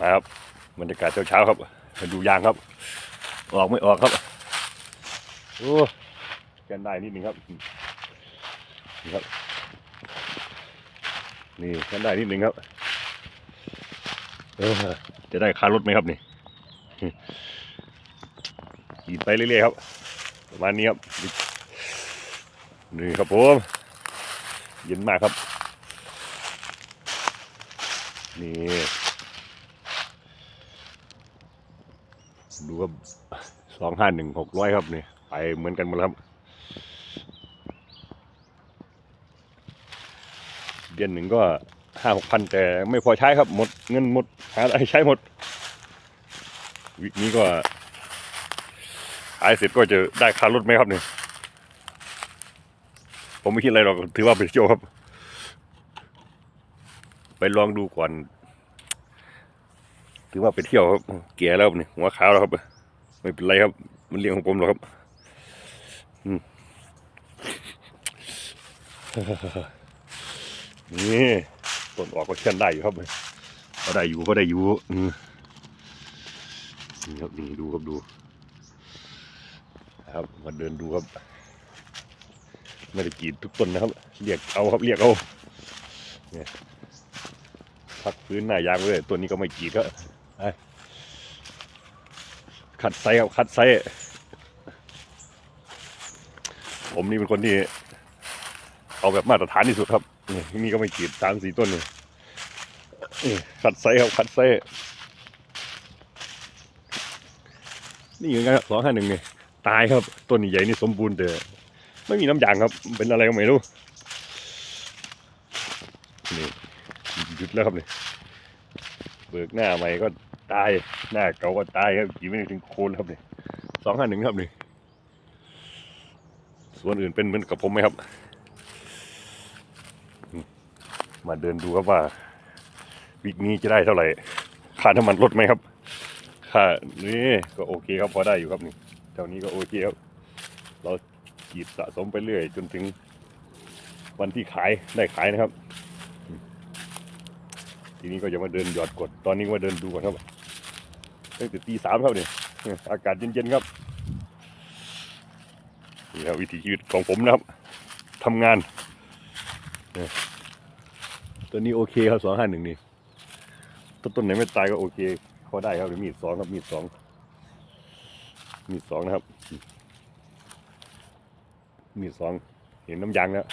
มาครับบรรยากาศเช้าๆครับมาดูยางครับ ออกไม่ออกครับโอ้กันได้นิดนึงครับนี่ครับ นี่กันได้นิดนึงครับเออจะได้ค่ารถไหมครับนี่ขี่ไปเรื่อยๆครับประมาณนี้ครับนี่ครับผมเย็นมากครับ นี่ ดูครับสองห้าหนึ่งหกร้อยครับนี่ไปเหมือนกันหมดแล้วครับเดือนหนึ่งก็ห้าหกพันแต่ไม่พอใช้ครับหมดเงินหมดหาอะไรใช้หมด วิกนี้ก็ขายเสร็จก็จะได้ค่ารถไหมครับเนี่ยผมไม่คิดอะไรหรอกถือว่าไปเที่ยวครับ ไปลองดูก่อน ถือว่าไปเที่ยวครับเกียแล้วนี่หัวขาวแล้วครับ ไม่เป็นไรครับ มันเรื่องของผมหรอกครับนี่ต้นออกก็เช่นได้อยู่ครับก็ได้อยู่ก็ได้อยู่นี่ครับนี่ดูครับดู ครับมาเดินดูครับไม่ได้กีดทุกต้นนะครับ เรียกเอาครับเรียกเอาเนี่ยพักพื้นหน้ายางไว้เลยตัวนี้ก็ไม่กีดก็ ขัดไซครับคัดไซผมนี่เป็นคนที่ เอาแบบมาตรฐานที่สุดครับนี่นี่ก็ไม่กีดสามสี่ต้นนี่ขัดไซครับขัดไซนี่เหมือนกันสองห้าหนึ่งนี่ตายครับต้นใหญ่นี่สมบูรณ์แต่ไม่มีน้ำยางครับ เป็นอะไรก็ไม่รู้นี่หยุดแล้วครับนี่เบิกหน้าใหม่ก็ ตายหน้าเก่าก็ตายครับกี่ไม่ถึงโคนครับนี่สองห้าหนึ่งครับนี่ส่วนอื่นเป็นเหมือนกับผมไหมครับ มาเดินดูครับว่า วิกนี้จะได้เท่าไหร่ค่าน้ำมันลดไหมครับค่านี่ก็โอเคครับพอได้อยู่ครับนี่เท่านี้ก็โอเคครับเรากีดสะสมไปเรื่อยจนถึงวันที่ขายได้ขายนะครับ ทีนี้ก็จะมาเดินหยอดกด ตอนนี้มาเดินดูก่อนครับ ตั้งแต่ตีสามครับนี่อากาศเย็นๆครับนี่ครับวิถีชีวิตของผมนะครับทำงานตัวนี้โอเคครับสองห้าหนึ่งนี่ต้นต้นไหนไม่ตายก็โอเคพอได้ครับเดี๋ยวมีดสองครับมีดสองมีดสองนะครับ มีดสองเห็นน้ำยางแล้ว